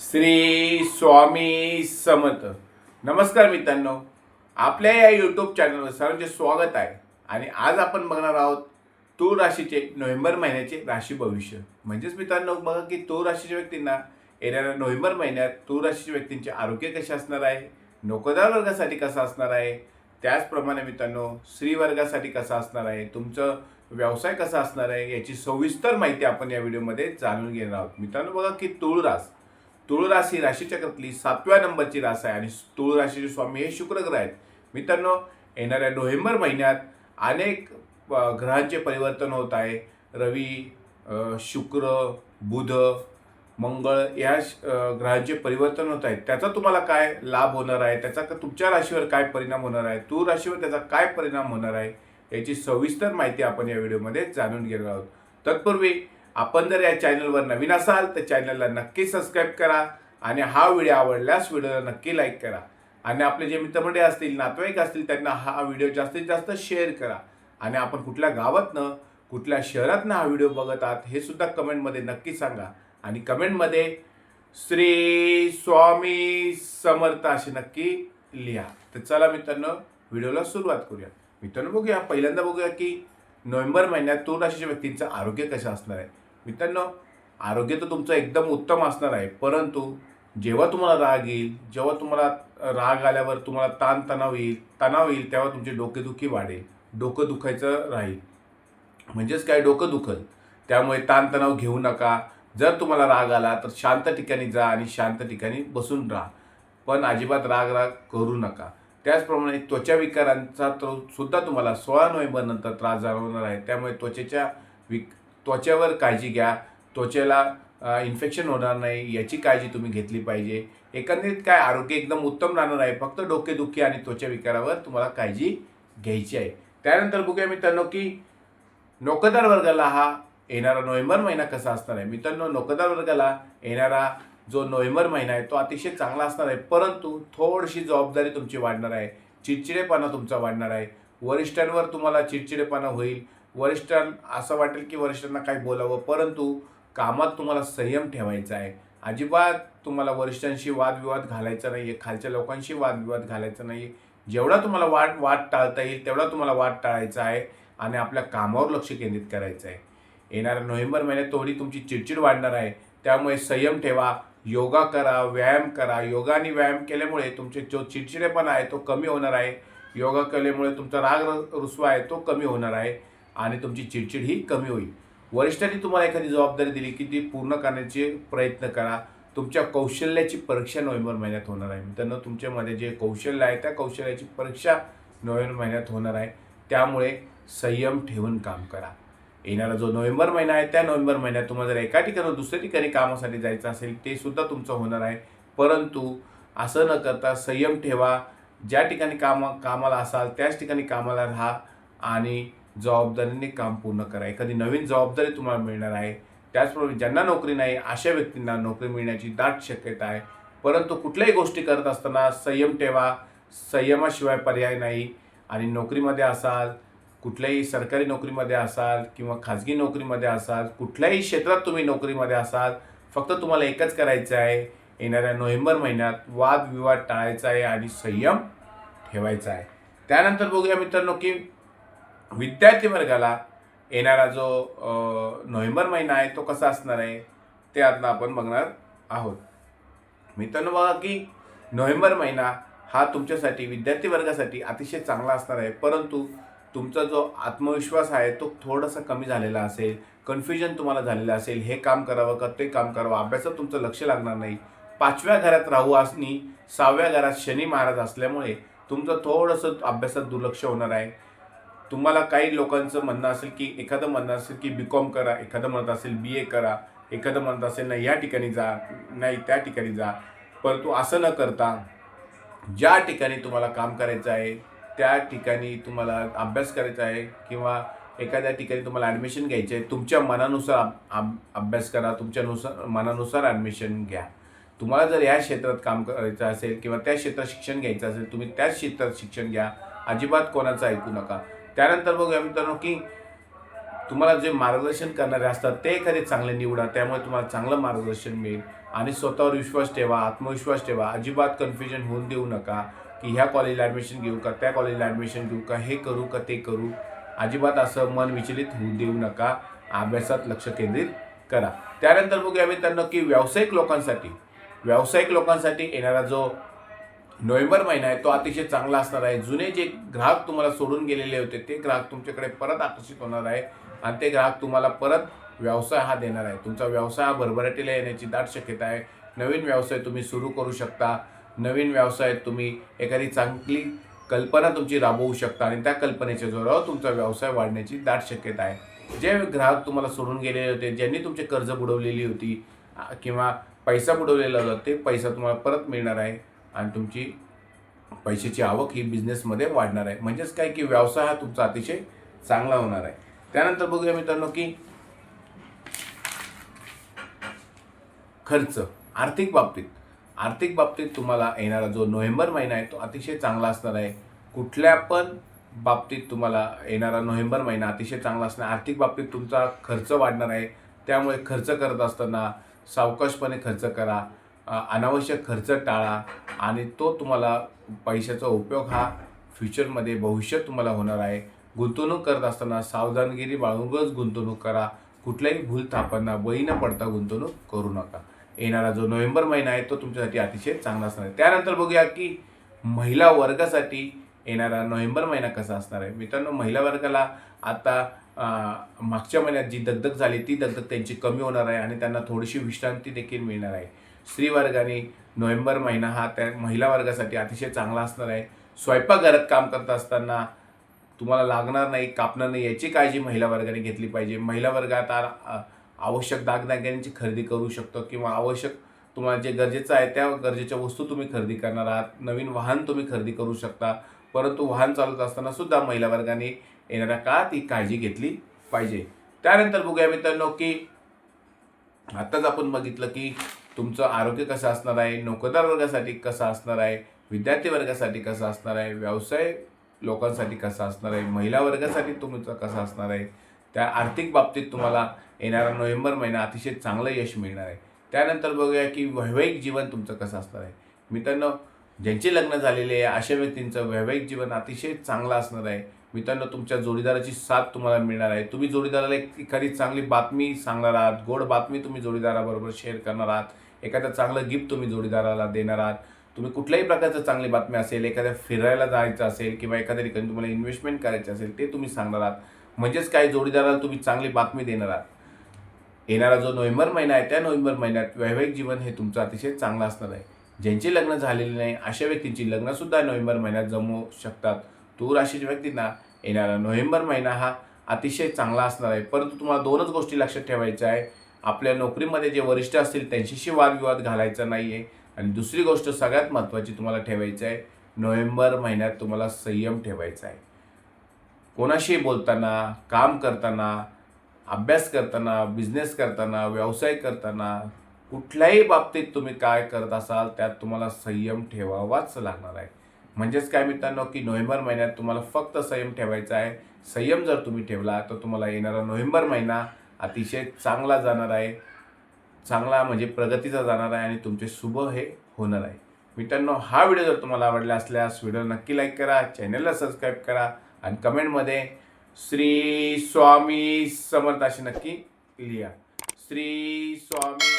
श्री स्वामी समर्थ. नमस्कार मित्रांनो. आपल्या या यूट्यूब चॅनलवर सर्वांचे स्वागत आहे. आणि आज आपण बघणार आहोत तूळ राशीचे नोव्हेंबर महिन्याचे राशी भविष्य. म्हणजेच मित्रांनो बघा की तूळ राशीच्या व्यक्तींना येणाऱ्या नोव्हेंबर महिन्यात तूळ राशीच्या व्यक्तींचे आरोग्य कसे असणार आहे? नोकरदार वर्गासाठी कसं असणार आहे? त्याचप्रमाणे मित्रांनो स्त्री वर्गासाठी कसं असणार आहे? तुमचं व्यवसाय कसा असणार आहे? याची सविस्तर माहिती आपण या व्हिडिओमध्ये जाणून घेणार आहोत. मित्रांनो बघा की तूळ रास तुळ रास राशीचक्रातली सातव्या नंबरची रास आहे आणि तुळ राशीचे स्वामी हे शुक्र ग्रह आहेत. मित्रांनो येणाऱ्या नोव्हेंबर महिन्यात अनेक ग्रहांचे परिवर्तन होत आहे. रवी शुक्र बुध मंगळ या श- ग्रहांचे परिवर्तन होत आहेत. त्याचा तुम्हाला काय लाभ होणार आहे? त्याचा तुमच्या राशीवर काय परिणाम होणार आहे? तूळ राशीवर त्याचा काय परिणाम होणार आहे? याची सविस्तर माहिती आपण या व्हिडिओमध्ये जाणून घेणार आहोत. तत्पूर्वी आपण जर या चॅनलवर नवीन असाल तर चॅनलला नक्की सबस्क्राईब करा आणि हा व्हिडिओ आवडल्यास व्हिडिओला नक्की लाईक करा. आणि आपले जे मित्रमंडळी असतील नातेवाईक असतील त्यांना हा व्हिडिओ जास्तीत जास्त शेअर करा. आणि आपण कुठल्या गावातनं कुठल्या शहरातनं हा व्हिडिओ बघत आहात हे सुद्धा कमेंटमध्ये नक्की सांगा. आणि कमेंटमध्ये श्री स्वामी समर्थ असे नक्की लिहा. तर चला मित्रांनो व्हिडिओला सुरुवात करूया. मित्रांनो बघूया. पहिल्यांदा बघूया की नोव्हेंबर महिन्यात तूळ राशीच्या व्यक्तींचं आरोग्य कसं असणार आहे? मित्रांनो आरोग्य तर तुमचं एकदम उत्तम असणार आहे परंतु जेव्हा तुम्हाला राग येईल जेव्हा तुम्हाला राग आल्यावर तुम्हाला ताणतणाव येईल तणाव येईल तेव्हा तुमची डोकेदुखी वाढेल डोकं दुखायचं राहील. म्हणजेच काय? डोकं दुखल. त्यामुळे ताणतणाव घेऊ नका. जर तुम्हाला राग आला तर शांत ठिकाणी जा आणि शांत ठिकाणी बसून राहा. पण अजिबात राग राग करू नका. त्याचप्रमाणे त्वचा विकारांचा तो सुद्धा तुम्हाला सोळा नोव्हेंबरनंतर त्रास जाणवणार आहे. त्यामुळे त्वचेच्या विक त्वचेवर काळजी घ्या. त्वचेला इन्फेक्शन होणार नाही याची काळजी तुम्ही घेतली पाहिजे. एकंदरीत काय आरोग्य एकदम उत्तम राहणार आहे. फक्त डोकेदुखी आणि त्वचा विकारावर तुम्हाला काळजी घ्यायची आहे. त्यानंतर बघूया मित्रांनो की नोकरदार वर्गाला हा येणारा नोव्हेंबर महिना कसा असणार आहे. मित्रांनो नोकरदार वर्गाला येणारा जो नोव्हेंबर महिना आहे तो अतिशय चांगला असणार आहे. परंतु थोडीशी जबाबदारी तुमची वाढणार आहे. चिडचिडेपणा तुमचा वाढणार आहे. वरिष्ठांवर तुम्हाला चिडचिडेपणा होईल. वरिष्ठां असं वाटेल की वरिष्ठांना काही बोलावं परंतु कामात तुम्हाला संयम ठेवायचा आहे. अजिबात तुम्हाला वरिष्ठांशी वादविवाद घालायचा नाही आहे खालच्या लोकांशी वादविवाद घालायचा नाही आहे जेवढा तुम्हाला वाट वाद टाळता येईल तेवढा तुम्हाला वाद टाळायचा आहे आणि आपल्या कामावर लक्ष केंद्रित करायचं आहे. येणाऱ्या नोव्हेंबर महिन्यात थोडी तुमची चिडचिड वाढणार आहे. त्यामुळे संयम ठेवा योगा करा व्यायाम करा. योगाने व्यायाम केल्यामुळे तुमचे जो चिडचिडेपणा आहे तो कमी होणार आहे. योगा केल्यामुळे तुमचा राग रुसवा आहे तो कमी होणार आहे. आणि तुमची चिडचिड ही कमी होईल. वरिष्ठांनी तुम्हाला एखादी जबाबदारी दिली की ती पूर्ण करण्याचे प्रयत्न करा. तुमच्या कौशल्याची परीक्षा नोव्हेंबर महिन्यात होणार आहे. मित्रांनो तुमच्यामध्ये जे कौशल्य आहे त्या कौशल्याची परीक्षा नोव्हेंबर महिन्यात होणार आहे. त्यामुळे संयम ठेवून काम करा. येणारा जो नोव्हेंबर महिना आहे त्या नोव्हेंबर महिन्यात तुम्हाला जर एका ठिकाणी दुसऱ्या ठिकाणी कामासाठी जायचं असेल ते सुद्धा तुमचं होणार आहे. परंतु असं न करता संयम ठेवा. ज्या ठिकाणी काम कामाला असाल त्याच ठिकाणी कामाला राहा आणि जबाबदारीने काम पूर्ण करा. एखादी नवीन जबाबदारी तुम्हाला मिळणार आहे. त्याचप्रमाणे ज्यांना नोकरी नाही अशा व्यक्तींना नोकरी मिळण्याची दाट शक्यता आहे. परंतु कुठल्याही गोष्टी करत असताना संयम ठेवा. संयमाशिवाय पर्याय नाही. आणि नोकरीमध्ये असाल कुठल्याही सरकारी नोकरीमध्ये असाल किंवा खाजगी नोकरीमध्ये असाल कुठल्याही क्षेत्रात तुम्ही नोकरीमध्ये असाल फक्त तुम्हाला एकच करायचं आहे. येणाऱ्या नोव्हेंबर महिन्यात वादविवाद टाळायचा आहे आणि संयम ठेवायचा आहे. त्यानंतर बघूया मित्रांनो की विद्यार्थी वर्गाला येणारा जो नोव्हेंबर महिना आहे तो कसा असणार आहे ते आता आपण बघणार आहोत. मित्रांनो बघा की नोव्हेंबर महिना हा तुमच्यासाठी विद्यार्थी वर्गासाठी अतिशय चांगला असणार आहे. परंतु तुमचा जो आत्मविश्वास आहे तो थोडासा कमी झालेला असेल कन्फ्युजन तुम्हाला झालेलं असेल हे काम करावं का ते काम करावं अभ्यासात तुमचं लक्ष लागणार नाही. पाचव्या घरात राहू असणी सहाव्या घरात शनी महाराज असल्यामुळे तुमचं थोडंसं अभ्यासात दुर्लक्ष होणार आहे. तुम्हाला काही लोकांचं म्हणणं असेल की एखादं म्हणणं असेल की बी कॉम करा एखादं म्हणत असेल बी ए करा एखादं म्हणत असेल नाही या ठिकाणी जा नाही त्या ठिकाणी जा. परंतु असं न करता ज्या ठिकाणी तुम्हाला काम करायचं आहे त्या ठिकाणी तुम्हाला अभ्यास करायचा आहे किंवा एखाद्या ठिकाणी तुम्हाला ॲडमिशन घ्यायचे आहे तुमच्या मनानुसार अभ- अभ्यास करा तुमच्यानुसार मनानुसार ॲडमिशन घ्या. तुम्हाला जर या क्षेत्रात काम करायचं असेल किंवा त्या क्षेत्रात शिक्षण घ्यायचं असेल तुम्ही त्याच क्षेत्रात शिक्षण घ्या. अजिबात कोणाचं ऐकू नका. त्यानंतर बघूया मित्रांनो की तुम्हाला जे मार्गदर्शन करणारे असतात ते एखादे चांगले निवडा त्यामुळे तुम्हाला चांगलं मार्गदर्शन मिळेल. आणि स्वतःवर विश्वास ठेवा आत्मविश्वास ठेवा. अजिबात कन्फ्युजन होऊन देऊ नका की ह्या कॉलेजला ॲडमिशन घेऊ का त्या कॉलेजला ॲडमिशन घेऊ का हे करू का ते करू. अजिबात असं मन विचलित होऊ देऊ नका. अभ्यासात लक्ष केंद्रित करा. त्यानंतर बघूया मित्रांनो की व्यावसायिक लोकांसाठी व्यावसायिक लोकांसाठी येणारा जो नोव्हेंबर महिना आहे तो अतिशय चांगला असणार आहे. जुने जे ग्राहक तुम्हाला सोडून गेलेले होते ते ग्राहक तुमच्याकडे परत आकर्षित होणार आहे आणि ते ग्राहक तुम्हाला परत व्यवसाय हा देणार आहे. तुमचा व्यवसाय हा भरभराटीला येण्याची दाट शक्यता आहे. नवीन व्यवसाय तुम्ही सुरू करू शकता. नवीन व्यवसाय तुम्ही एखादी चांगली कल्पना तुमची राबवू शकता आणि त्या कल्पनेच्या जोरावर तुमचा व्यवसाय वाढण्याची दाट शक्यता आहे. जे ग्राहक तुम्हाला सोडून गेलेले होते ज्यांनी तुमचे कर्ज बुडवलेली होती किंवा पैसा बुडवलेला होता ते पैसा तुम्हाला परत मिळणार आहे. आणि तुमची पैशाची आवक ही बिझनेसमध्ये वाढणार आहे. म्हणजेच काय की व्यवसाय हा तुमचा अतिशय चांगला होणार आहे. त्यानंतर बघूया मित्रांनो की खर्च. आर्थिक बाबतीत. आर्थिक बाबतीत तुम्हाला येणारा जो नोव्हेंबर महिना आहे तो अतिशय चांगला असणार आहे. कुठल्या पण बाबतीत तुम्हाला येणारा नोव्हेंबर महिना अतिशय चांगला असणार. आर्थिक बाबतीत तुमचा खर्च वाढणार आहे. त्यामुळे खर्च करत असताना सावकाशपणे खर्च करा. अनावश्यक खर्च टाळा आणि तो तुम्हाला पैशाचा उपयोग हा फ्युचरमध्ये भविष्यात तुम्हाला होणार आहे. गुंतवणूक करत असताना सावधानगिरी बाळगूनच गुंतवणूक करा. कुठल्याही भूल थापांना बळी न पडता गुंतवणूक करू नका. येणारा जो नोव्हेंबर महिना आहे तो तुमच्यासाठी अतिशय चांगला असणार आहे. त्यानंतर बघूया की महिला वर्गासाठी येणारा नोव्हेंबर महिना कसा असणार आहे. मित्रांनो महिला वर्गाला आता मागच्या महिन्यात जी दगदग झाली ती दगदग त्यांची कमी होणार आहे आणि त्यांना थोडीशी विश्रांती देखील मिळणार आहे. स्त्रीवर्गाने नोव्हेंबर महिना हा त्या महिला वर्गासाठी अतिशय चांगला असणार आहे. स्वयंपाकघरात काम करत असताना तुम्हाला लागणार नाही कापणार नाही याची काळजी महिला वर्गाने घेतली पाहिजे. महिला वर्ग आता आवश्यक दागदागिन्यांची खरेदी करू शकतो किंवा आवश्यक तुम्हाला जे गरजेचं आहे त्या गरजेच्या वस्तू तुम्ही खरेदी करणार आहात. नवीन वाहन तुम्ही खरेदी करू शकता. परंतु वाहन चालवत असताना सुद्धा महिला वर्गाने येणाऱ्या काळात ही काळजी घेतली पाहिजे. त्यानंतर बघूया मित्रांनो की आत्ताच आपण बघितलं की तुमचं आरोग्य कसं असणार आहे? नोकरदार वर्गासाठी कसं असणार आहे? विद्यार्थी वर्गासाठी कसं असणार आहे? व्यवसाय लोकांसाठी कसं असणार आहे? महिला वर्गासाठी तुमचं कसं असणार आहे? त्या आर्थिक बाबतीत तुम्हाला येणारा नोव्हेंबर महिना अतिशय चांगलं यश मिळणार आहे. त्यानंतर बघूया की वैवाहिक जीवन तुमचं कसं असणार आहे. मित्रांनो ज्यांचे लग्न झालेले आहे अशा व्यक्तींचं वैवाहिक जीवन अतिशय चांगलं असणार आहे. मित्रांनो तुमच्या जोडीदाराची साथ तुम्हाला मिळणार आहे. तुम्ही जोडीदाराला एक एखादी चांगली बातमी सांगणार आहात गोड बातमी तुम्ही जोडीदाराबरोबर शेअर करणार आहात एखादं चांगलं गिफ्ट तुम्ही जोडीदाराला देणार आहात. तुम्ही कुठल्याही प्रकारचं चांगली बातमी असेल एखाद्या फिरायला जायचं असेल किंवा एखाद्या ठिकाणी तुम्हाला इन्व्हेस्टमेंट करायची असेल ते तुम्ही सांगणार आहात. म्हणजेच काय जोडीदाराला तुम्ही चांगली बातमी देणार आहात. येणारा जो नोव्हेंबर महिना आहे त्या नोव्हेंबर महिन्यात वैवाहिक जीवन हे तुमचं अतिशय चांगलं असणार आहे. ज्यांची लग्न झालेली नाही अशा व्यक्तींची लग्नसुद्धा नोव्हेंबर महिन्यात जमू शकतात. तूर राशीच्या व्यक्तींना येणारा नोव्हेंबर महिना हा अतिशय चांगला असणार आहे. परंतु तुम्हाला दोनच गोष्टी लक्षात ठेवायच्या आहे. आपल्या नोकरीमध्ये जे वरिष्ठ असतील त्यांच्याशी वादविवाद घालायचा नाही आहे आणि दुसरी गोष्ट सगळ्यात महत्त्वाची तुम्हाला ठेवायची आहे नोव्हेंबर महिन्यात तुम्हाला संयम ठेवायचा आहे. कोणाशी बोलताना काम करताना अभ्यास करताना बिझनेस करताना व्यवसाय करताना कुठल्याही बाबतीत तुम्ही काय करत असाल त्यात तुम्हाला संयम ठेवावाच लागणार आहे. म्हणजेच काय मित्रांनो की नोव्हेंबर महिन्यात तुम्हाला फक्त संयम ठेवायचा आहे. संयम जर तुम्ही ठेवला तर तुम्हाला येणारा नोव्हेंबर महिना अतिशय चांगला जाणार आहे. चांगला म्हणजे प्रगतीचा जाणार आहे आणि तुमचे शुभ हे होणार आहे. मित्रांनो हा व्हिडिओ जर तुम्हाला आवडला असल्यास व्हिडिओ नक्की लाईक करा चॅनलला सबस्क्राईब करा आणि कमेंटमध्ये श्री स्वामी समर्थ अशी नक्की लिहा. श्री स्वामी